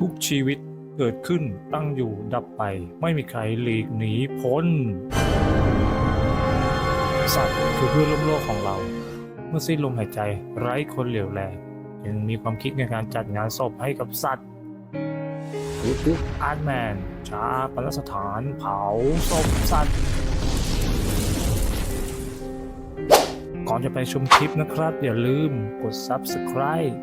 ทุกชีวิตเกิดขึ้นตั้งอยู่ดับไป ไม่มีใครหลีกหนีพ้น สัตว์คือเพื่อนร่วมโลกของเรา เมื่อสิ้นลมหายใจไร้คนเหลียวแลจึงมีความคิดในการจัดงานศพให้กับสัตว์คืออาร์ตแมนชาปนสถานเผาศพสัตว์ก่อนจะไปชมคลิปนะครับ อย่าลืมกด Subscribe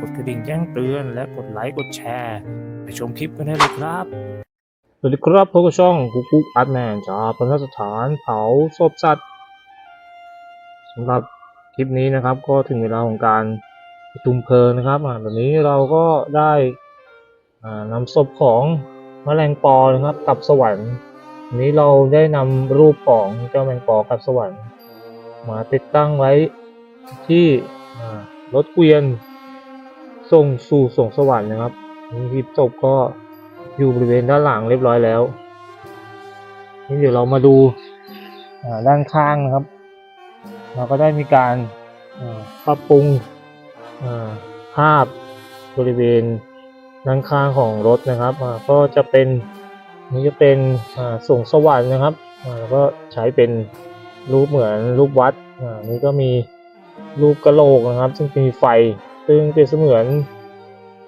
กดกระดิ่งแจ้งเตือน และกดไลค์กดแชร์ไปชมคลิปกันได้เลยครับ สวัสดีครับพบกับช่องกุ๊กกุ๊กอาร์ตแมนจากพนสถานเผาศพสัตว์สำหรับคลิปนี้นะครับ ก็ถึงเวลาของการประชุมเพลิงนะครับอ่าตอนนี้เราก็ได้อ่านำศพของแมลงปอนะครับกับสวรรค์วันนี้เราได้นำรูปของเจ้าแมลงปอกับสวรรค์ มาติดตั้งไว้ที่รถเกวียน ส่งสู่สวงสวรรค์นะครับนี่หีบศพก็อยู่บริเวณด้านหลังเรียบร้อยแล้ว นี่เดี๋ยวเรามาดูด้านข้างนะครับ เราก็ได้มีการปรับปรุงภาพบริเวณด้านข้างของรถนะครับก็จะเป็นนี่จะเป็นอ่าส่งสวรรค์นะครับแล้วก็ใช้เป็นรูปเหมือนรูปวัดนี่ก็มีรูปกระโหลกนะครับ ซึ่งมีไฟ ซึ่งเป็นเสมือน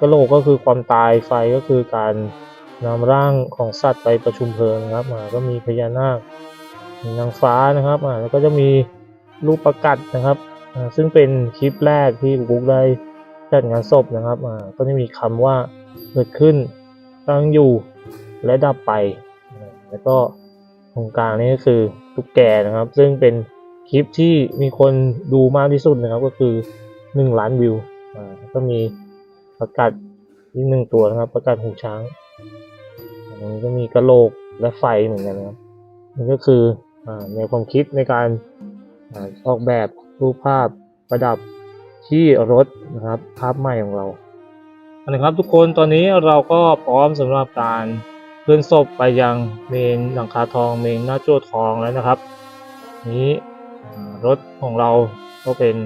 กระโหลกก็คือความตายไฟก็คือการนำร่างของสัตว์ไปประชุมเพลิงครับอ่าก็มีพญานาคมีนางฟ้านะครับอ่าแล้วก็จะมีรูปประกัดนะครับอ่าซึ่งเป็นคลิปแรกที่บุ๊กได้จัดงานศพนะครับอ่าก็จะมีคำว่าเกิดขึ้นตั้งอยู่และดับไป แล้วก็ตรงกลางนี่ก็คือตุ๊กแกนะครับ ซึ่งเป็นคลิปที่มีคนดูมากที่สุดนะครับก็คือหนึ่งล้านวิว อ่าก็มีประกาศอีกหนึ่งตัวนะครับ ประกาศหูช้างอันนี้ก็มีกระโหลกและไฟเหมือนกันนะครับนี่ก็คืออแนวความคิดในการออกแบบรูปภาพประดับที่รถนะครับภาพใหม่ของเราเอาละครับทุกคนตอนนี้เราก็พร้อมสำหรับการเคลื่อนศพไปยังเมนหลังคาทองเมนหน้าโจ้ทองแล้วนะครับ นี้อ่รถของเราก็เป็น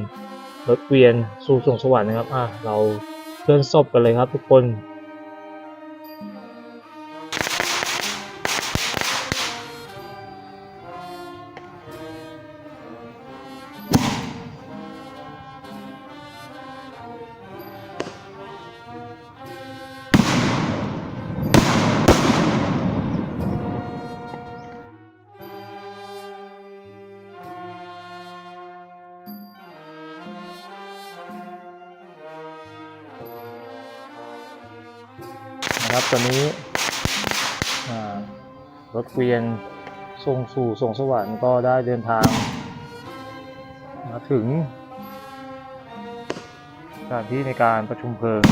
รถเกวียนสู่สวงสวรรค์นะครับ อะ เราเคลื่อนศพกันเลยครับทุกคน ครับตอนนี้รถเกวียนส่งสู่สวงสวรรค์ก็ได้เดินทาง มาถึงสถานที่ในการประชุมเพลิง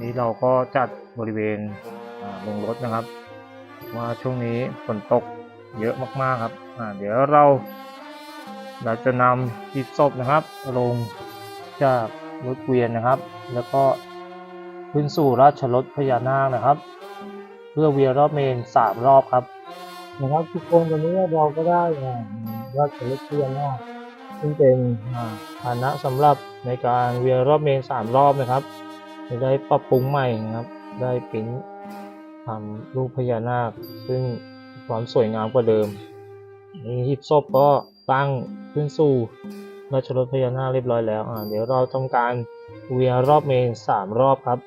นี้เราก็จัดบริเวณลงรถนะครับ ว่าช่วงนี้ฝนตกเยอะมากๆครับอ่าเดี๋ยวเราเราจะนำหีบศพนะครับ ลงจาก รถเกวียนนะครับ แล้วก็ขึ้นสู่ราชรถพญานาคนะครับ เพื่อเวียนรอบเมนสามรอบครับนะครับทุกคนตอนนี้เราก็ได้ราชรถพญานาคซึ่งเป็นอ่าฐานะสำหรับในการเวียนรอบเมนสามรอบนะครับได้ปรับปรุงใหม่นะครับ ได้ปริ้นทำรูปพญานาค ซึ่งความสวยงามกว่าเดิมนี่หีบศพก็ตั้งขึ้นสู่ ราชรถพญานาคเรียบร้อยแล้วอ่าเดี๋ยวเราทำการเวียนรอบเมนสามรอบครับ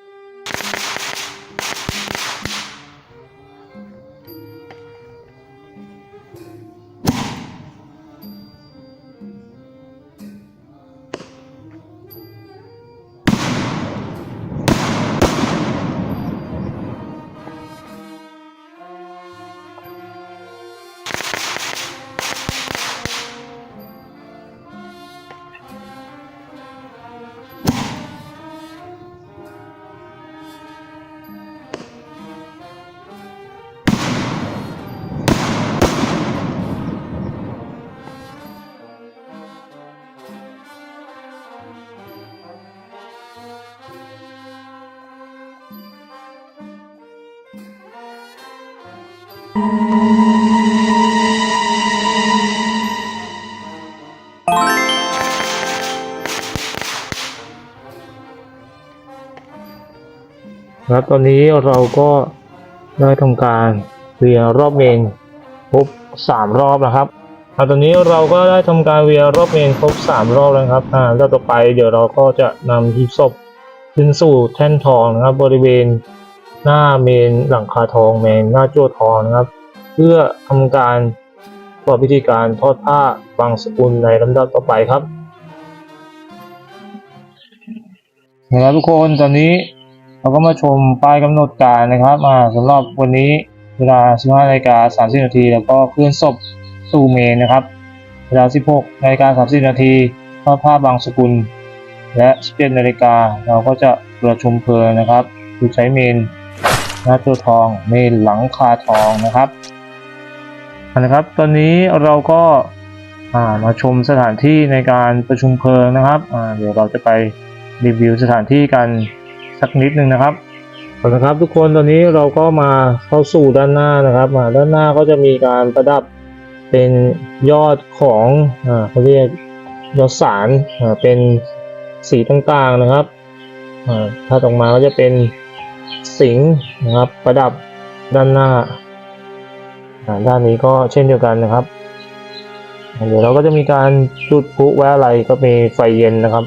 แล้วตอนนี้เราก็ได้ทำการเวียนรอบเมนครบสามรอบนะครับอ่าตอนนี้เราก็ได้ทำการเวียนรอบเมนครบสามรอบแล้วครับอ่าแล้วต่อไปเดี๋ยวเราก็จะนำที่ศพขึ้นสู่แท่นทองนะครับ บริเวณหน้าเมนหลังคาทองเมนหน้าจั่วทองนะครับ เพื่อทำการประกอบพิธีการทอดผ้าบางสกุลในลำดับต่อไปครับนะครับทุกคนตอนนี้ เราก็มาชมป้ายกำหนดการนะครับอ่าสำหรับวันนี้เวลา 15นาฬิกา30นาทีแล้วก็เคลื่อนศพสู่เมนนะครับ เวลา 16นาฬิกา30นาทีทอดผ้าบางสกุล และ17นาฬิกาเราก็จะประชุมเพลิงนะครับคือใช้เมนหน้าตัวทองเมนหลังคาทองนะครับเอาละครับ ตอนนี้เราก็ามาชมสถานที่ในการประชุมเพลิงนะครับเดี๋ยวเราจะไปรีวิวสถานที่กัน สักนิดนึงนะครับเอาละครับทุกคนตอนนี้เราก็มาเข้าสู่ด้านหน้านะครับอ่าด้านหน้าก็จะมีการประดับเป็นยอดของอ่าเขาเรียกยอดสารอ่าเป็นสีต่างๆนะครับอ่าถ้าตรงมาก็จะเป็นสิงนะครับประดับด้านหน้าอ่าด้านนี้ก็เช่นเดียวกันนะครับ เดี๋ยวเราก็จะมีการจุดพลุแวะอะไรก็มีไฟเย็นนะครับ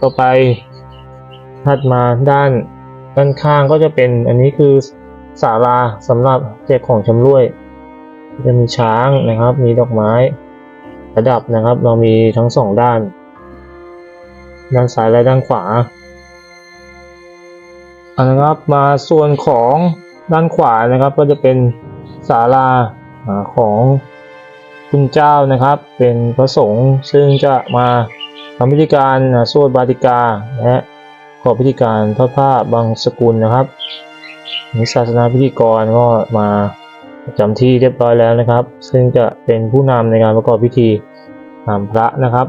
ต่อไปถัดมาด้านด้านข้างก็จะเป็นอันนี้คือศาลาสำหรับแจกของชำร่วย จะมีช้างนะครับ มีดอกไม้ประดับนะครับ เรามีทั้งสองด้าน ด้านซ้ายและด้านขวาอานะครับมาส่วนของด้านขวานะครับ ก็จะเป็นศาลาของคุณเจ้านะครับ เป็นพระสงฆ์ซึ่งจะมา ทำพิธีการอ่าสวดบาติกาและขอพิธีการทอดผ้าบางสกุลนะครับนิศาสนาพิธีกรก็มาประจำที่เรียบร้อยแล้วนะครับ ซึ่งจะเป็นผู้นำในการประกอบพิธีนำพระนะครับ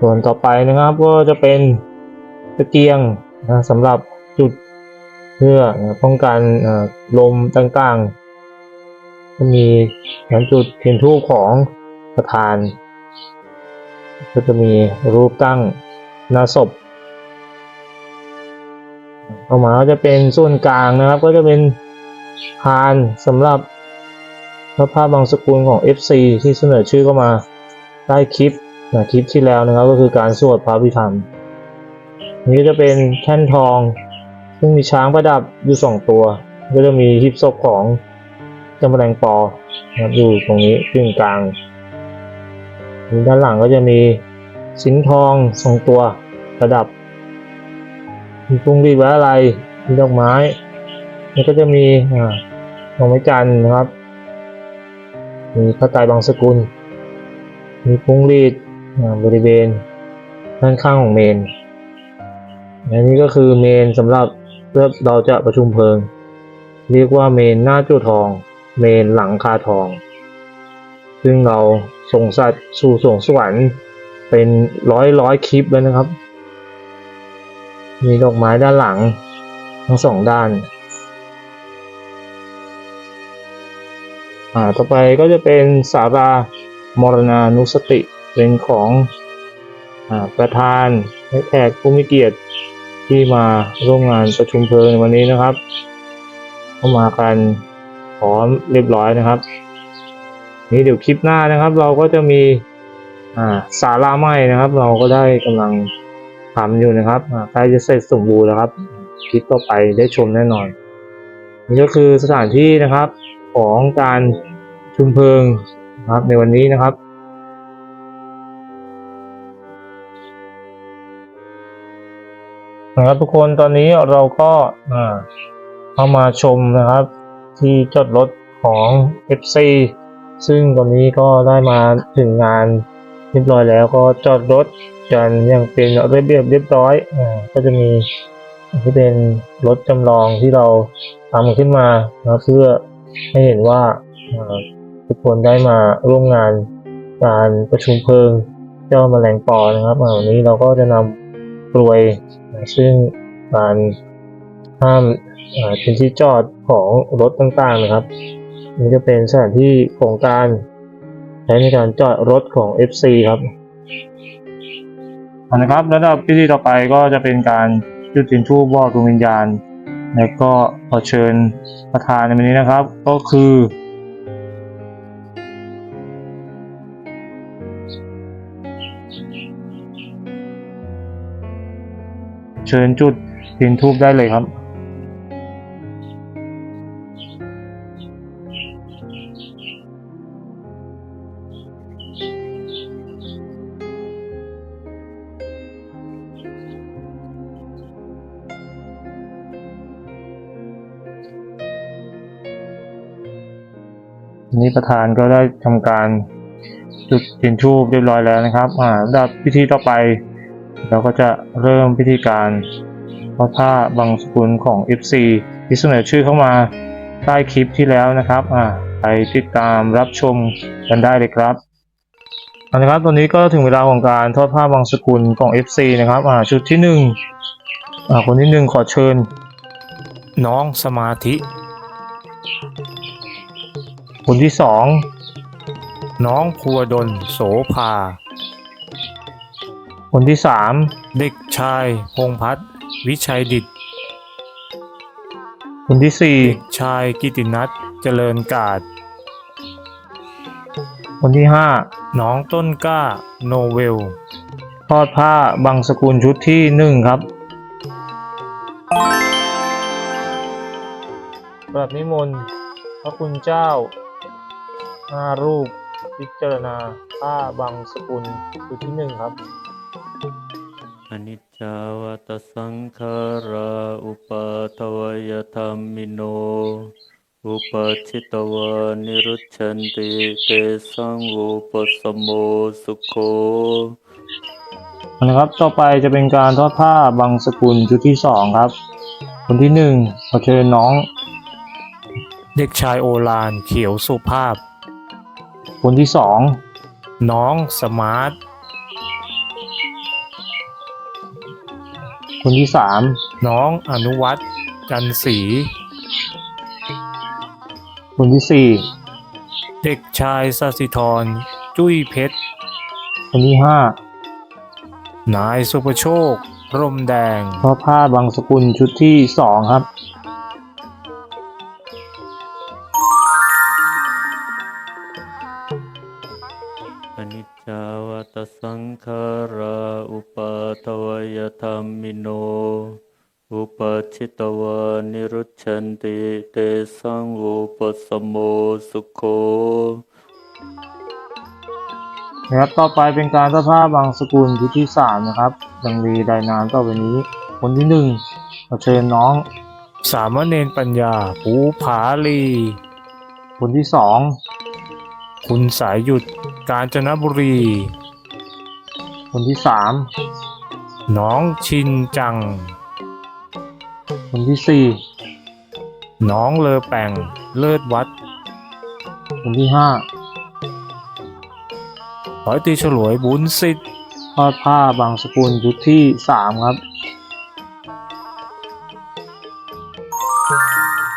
ส่วนต่อไปนะครับก็จะเป็นตะเกียงนะสำหรับจุดเพื่อป้องกันลมต่างๆ ก็มีการจุดเทียนทูปของประธาน ก็จะมีรูปตั้งหน้าศพออกมาก็จะเป็นส่วนกลางนะครับ ก็จะเป็นพานสำหรับพระภาพบางสกุลของ FC ที่เสนอชื่อเข้ามาใต้คลิปนะคลิปที่แล้วนะครับ ก็คือการสวดพระพิธรรมอันนี้จะเป็นแท่นทอง ซึ่งมีช้างประดับอยู่สองตัว ก็จะมีฮิปศพของเจ้าแมลงปอนะอยู่ตรงนี้ตึงกลาง ด้านหลังก็จะมีสิงทองสองตัวประดับ มีพุงรีดไว้อะไรมีดอกไม้ แล้วก็จะมีอ่าดอกไม้จันทร์นะครับ มีพระไตรบางสกุล มีพุงรีดบริเวณด้านข้างของเมนอันนี้ก็คือเมนสำหรับเพื่อเราจะประชุมเพลิง เรียกว่าเมนหน้าจุดทอง เมนหลังคาทอง ซึ่งเรา ส่งสัตว์สู่สวงสวรรค์ เป็นร้อยร้อยคลิปแล้วนะครับ มีดอกไม้ด้านหลัง ทั้งสองด้าน อ่าต่อไปก็จะเป็นสารามรณานุสติเป็นของอ่าประธานและแขกผู้มีเกียรติที่มาร่วมงานประชุมเพลิงในวันนี้นะครับ เข้ามากันพร้อมเรียบร้อยนะครับ นี่เดี๋ยวคลิปหน้านะครับ เราก็จะมีอ่าศาลาใหม่นะครับ เราก็ได้กำลังทำอยู่นะครับใกล้จะเสร็จสมบูรณ์แล้วครับ คลิปต่อไปได้ชมแน่นอน นี่ก็คือสถานที่นะครับของการชุมเพลิงนะครับในวันนี้นะครับนะครับทุกคนตอนนี้เราก็เข้ามาชมนะครับ ที่จอดรถของ FC ซึ่งตอนนี้ก็ได้มาถึงงานเรียบร้อยแล้วก็จอดรถกันอย่างเป็นระเบียบเรียบร้อยอ่าก็จะมีที่เป็นรถจำลองที่เราทำขึ้นมานะเพื่อให้เห็นว่าทุกคนได้มาร่วมงานการประชุมเพลิงเจ้าแมลงปอนะครับอันนี้เราก็จะนำกลวยซึ่งการห้ามเป็นที่จอดของรถต่างๆนะครับ นี่จะเป็นสถานที่ของการใช้ในการจอดรถของ FC ครับนะครับแล้วพิธีต่อไปก็จะเป็นการจุดสินทูบบอกดวงวิญญาณ แล้วก็ขอเชิญประธานในวันนี้นะครับ ก็คือเชิญจุดสินทูบได้เลยครับ นี้ประธานก็ได้ทำการจุดสินทูบเรียบร้อยแล้วนะครับอ่าดับพิธีต่อไป เราก็จะเริ่มพิธีการทอดผ้าบางสกุลของ FC ที่เสนอชื่อเข้ามาใต้คลิปที่แล้วนะครับอ่าไปติดตามรับชมกันได้เลยครับเอาละครับตอนนี้ก็ถึงเวลาของการทอดผ้าบางสกุลของ FC นะครับอ่าชุดที่หนึ่งอ่าคนที่หนึ่งขอเชิญ น้องสมาธิ คนที่สองน้องภูวดลโสภา คนที่สามเด็กชายพงษ์พัฒน์วิชัยดิตคนที่สี่เด็กชายกิตินัทเจริญกาดคนที่ห้าน้องต้นกล้าโนเวลทอดผ้าบางสกุลชุดที่หนึ่งครับแบบนิมนต์พระคุณเจ้า ห้ารูปพิจารณาผ้าบางสกุลชุดที่หนึ่งครับอนิจจาวัตสังขาราอุปาทวยธรรมิโน อุปาชิตวานิรุชชันติเตสังอุปสมโมสุโคนะครับต่อไปจะเป็นการทอดผ้าบางสกุลชุดที่สองครับ คนที่หนึ่งขอเชิญน้อง เด็กชายโอลานเขียวสุภาพ คนที่สองน้องสมาร์ท คนที่สามน้องอนุวัตจันศรีคนที่สี่เด็กชายสสิธร จุ้ยเพชร คนที่ห้านายสุประโชค ร่มแดงทอผ้าบางสกุลชุดที่สองครับ สุโคนะครับต่อไปเป็นการทอดผ้าบางสกุลชุดที่สามนะครับดังมีรายนามต่อไปนี้ คนที่หนึ่งขอเชิญน้อง สามเณรปัญญาภูผาลี คนที่สองคุณสายหยุดกาญจนบุรี คนที่สามน้องชินจัง คนที่สี่น้องเลอแป่งเลิศวัด คนที่ห้าร้อยตรีฉลวยบุญสิทธิ์ทอดผ้าบางสกุลชุดที่สามครับ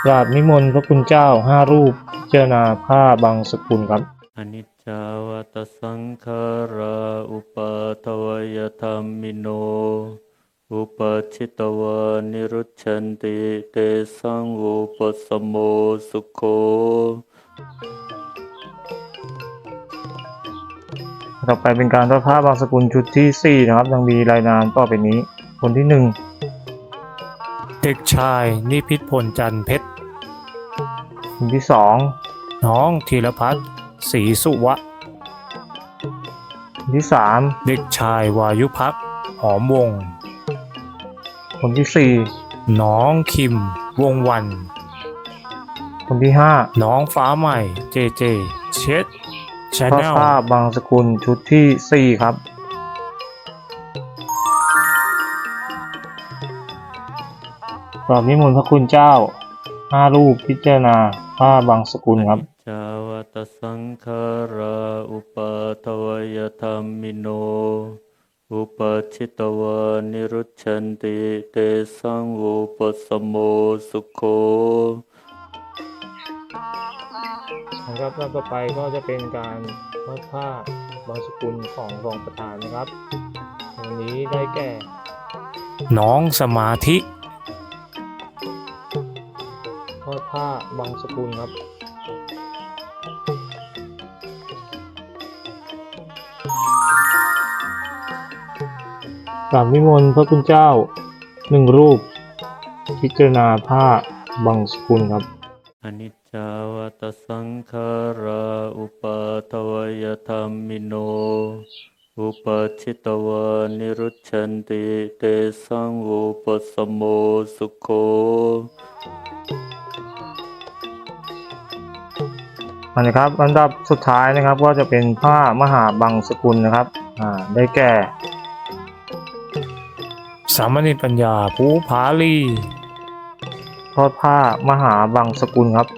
กราบนิมนต์พระคุณเจ้าห้ารูปพิจารณาผ้าบางสกุลครับอนิจจาวัตสังขาราอุปาทวยธรรมิโน อุปาชิตวานิรุชชันติเตสังอุปสมโมสุโค ต่อไปเป็นการทอดผ้าบางสกุลชุดที่สี่นะครับ ยังมีรายนามต่อไปนี้ คนที่หนึ่งเด็กชายนิพิษพลจันเพชร คนที่สองน้องธีรพัฒน์ศรีสุวะคนที่สามเด็กชายวายุพักษ์หอมวง คนที่สี่น้องคิมวงวัน คนที่ห้าน้องฟ้าใหม่เจเจเช็ดชาแนลผ้าบางสกุลชุดที่สี่ครับ กราบนิมนต์พระคุณเจ้าห้ารูปพิจารณาผ้าบางสกุลครับจาวัตสังขาราอุปาทวยธรรมิโน อุปาชิตวานิรุชชันติเตสังอุปสมโมสุโค นะครับแล้วต่อไปก็จะเป็นการทอดผ้าบางสกุลของรองประธานนะครับในวันนี้ได้แก่ น้องสมาธิทอดผ้าบางสกุลครับกราบนิมนต์พระคุณเจ้าหนึ่งรูป พิจารณาผ้าบางสกุลครับอนิจ จาวัตสังขาราอุปาทวยธรรมิโน อุปชิตวานิรุชชันติเตสังอุปสมโมสุโคอันนะครับอันดับสุดท้ายนะครับก็จะเป็นผ้ามหาบังสกุลนะครับอ่าได้แก่ สามนิปัญญาภูผาลีทอดผ้ามหาบังสกุลครับ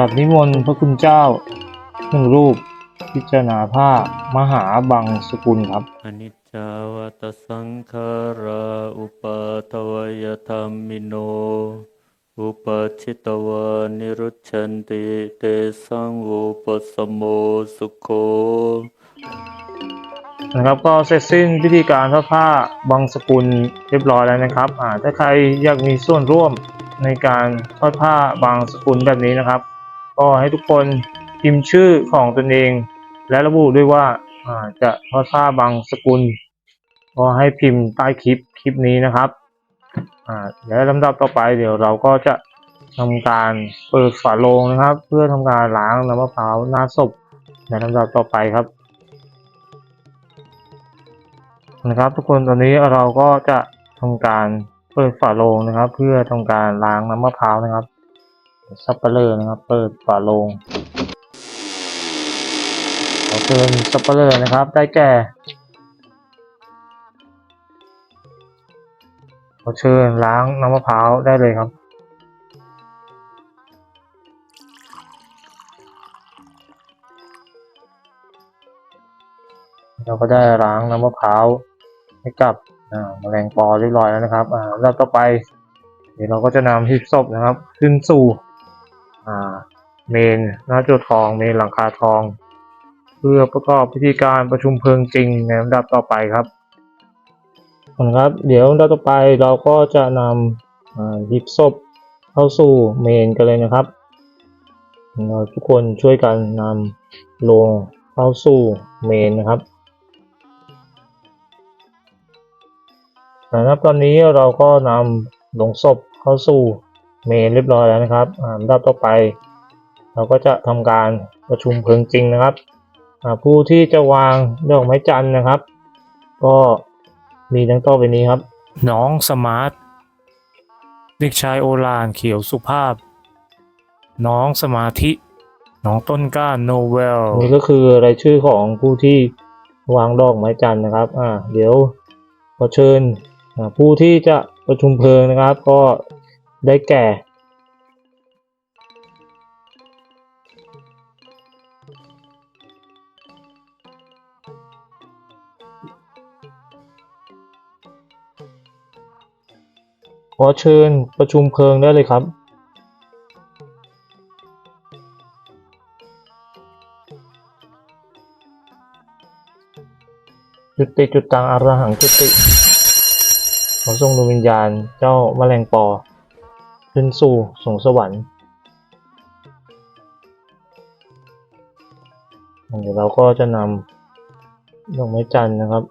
กราบนิมนต์พระคุณเจ้าหนึ่งรูปพิจารณาผ้ามหาบังสกุลครับอนิจจาวัตสังขาราอุปาทวยธรรมิโน อุปชิตวานิรุชชันติเตสังอุปสมโมสุโคนะครับก็เสร็จสิ้นพิธีการทอดผ้าบางสกุลเรียบร้อยแล้วนะครับอ่าถ้าใครอยากมีส่วนร่วมในการทอดผ้าบางสกุลแบบนี้นะครับ ก็ให้ทุกคนพิมพ์ชื่อของตนเอง และระบุด้วยว่าจะทอดผ้าบางสกุล ก็ให้พิมพ์ใต้คลิปคลิปนี้นะครับและลำดับต่อไปเดี๋ยวเราก็จะทำการเปิดฝาโลงนะครับ เพื่อทำการล้างน้ำมะพร้าวหน้าศพในลำดับต่อไปครับนะครับทุกคนตอนนี้เราก็จะทำการเปิดฝาโลงนะครับ เพื่อทำการล้างน้ำมะพร้าวนะครับ ซับเปลือนะครับ เปิดฝาโลงขอเชิญซับเปลือนะครับ ได้แก่ขอเชิญล้างน้ำมะพร้าวได้เลยครับเราก็ได้ล้างน้ำมะพร้าวให้กับอ่าแมลงปอเรียบร้อยแล้วนะครับอ่าแล้วต่อไป เดี๋ยวเราก็จะนำหีบศพนะครับ ขึ้นสู่ เมนหน้าจุดทองเมนหลังคาทอง เพื่อประกอบพิธีการประชุมเพลิงจริงในลำดับต่อไปครับนะครับ เดี๋ยวลำดับต่อไปเราก็จะนำอ่าหีบศพเข้าสู่เมนกันเลยนะครับเราทุกคนช่วยกันนำลงเข้าสู่เมนนะครับนะครับตอนนี้เราก็นำลงศพเข้าสู่ เมนเรียบร้อยแล้วนะครับอ่าลำดับต่อไป เราก็จะทำการประชุมเพลิงจริงนะครับอ่าผู้ที่จะวางดอกไม้จันทร์นะครับ ก็มีดังต่อไปนี้ครับ น้องสมาร์ทเด็กชายโอลานเขียวสุภาพ น้องสมาธิน้องต้นกล้าโนเวลนี่ก็คือรายชื่อของผู้ที่วางดอกไม้จันทร์นะครับ อ่า เดี๋ยวขอเชิญอ่าผู้ที่จะประชุมเพลิงนะครับ ก็ ได้แก่ ขอเชิญประชุมเพลิงได้เลยครับจุติจุตังอารหังจุติขอทรงดวงวิญญาณเจ้าแมลงปอ ขึ้นสู่สวงสวรรค์เดี๋ยวเราก็จะนำดอกไม้จันทร์นะครับ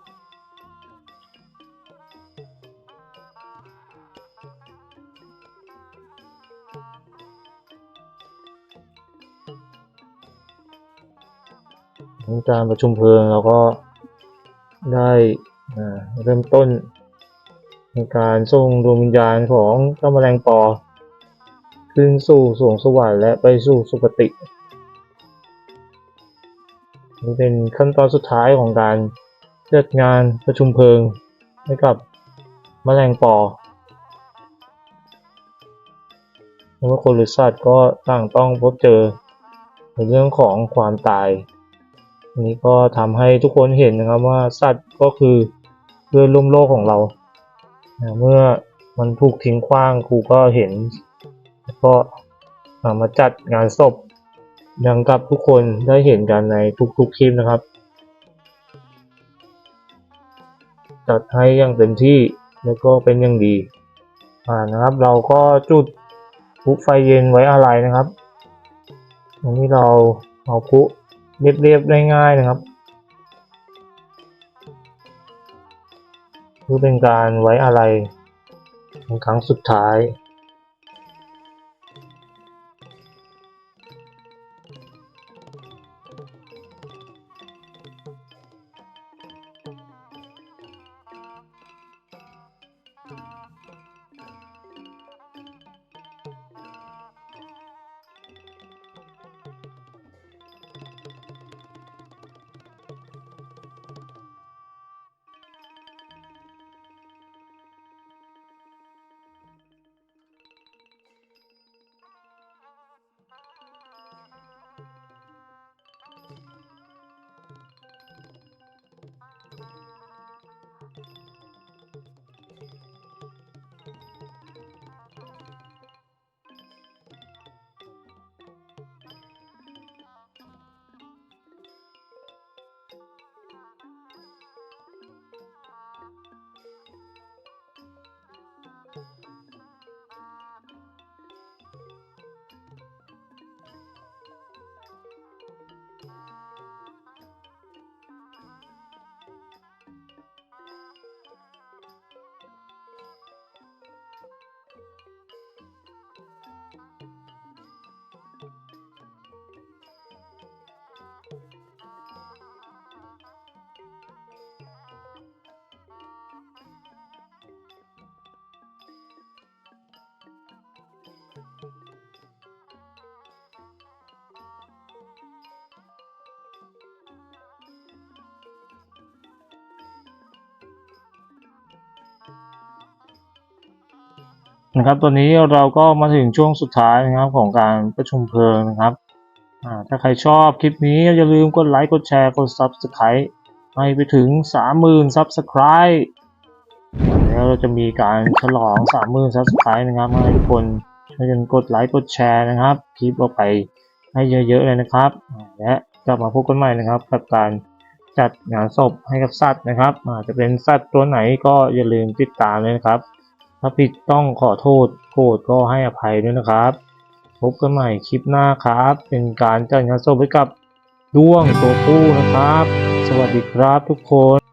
การประชุมเพลิงเราก็ได้เริ่มต้นในการส่งดวงวิญญาณของเจ้าแมลงปอ ขึ้นสู่สวงสวรรค์และไปสู่สุคตินี่เป็นขั้นตอนสุดท้ายของการจัดงานประชุมเพลิงให้กับแมลงปอไม่ว่าคนหรือสัตว์ก็ต่างต้องพบเจอในเรื่องของความตายอันนี้ก็ทำให้ทุกคนเห็นนะครับว่าสัตว์ก็คือเพื่อนร่วมโลกของเรา เมื่อมันถูกทิ้งขว้างครูก็เห็น แล้วก็มาจัดงานศพดังกับทุกคนได้เห็นกันในทุกๆคลิปนะครับ จัดให้อย่างเต็มที่แล้วก็เป็นอย่างดีอ่นะครับ เราก็จุดพุไฟเย็นไว้อะไรนะครับตรงนี้เราเอาพุเรียบๆได้ง่ายนะครับคือเป็นการไว้อะไรในครั้งสุดท้าย นะครับ ตอนนี้เราก็มาถึงช่วงสุดท้ายนะครับของการประชุมเพลิงนะครับ ถ้าใครชอบคลิปนี้อย่าลืมกดไลค์กดแชร์กด Subscribe ให้ไปถึง 30,000 Subscribe แล้วเราจะมีการฉลอง 30,000 Subscribe นะครับให้ทุกคนช่วยกันกดไลค์กดแชร์นะครับ คลิปออกไปให้เยอะๆเลยนะครับ และกลับมาพบกันใหม่นะครับกับการจัดงานศพให้กับสัตว์นะครับอาจจะเป็นสัตว์ตัวไหนก็อย่าลืมติดตามเลยนะครับ ถ้าผิดต้องขอโทษโกรธก็ให้อภัยด้วยนะครับ พบกันใหม่คลิปหน้าครับ เป็นการจัดงานศพให้กับด้วงตัวผู้นะครับ สวัสดีครับทุกคน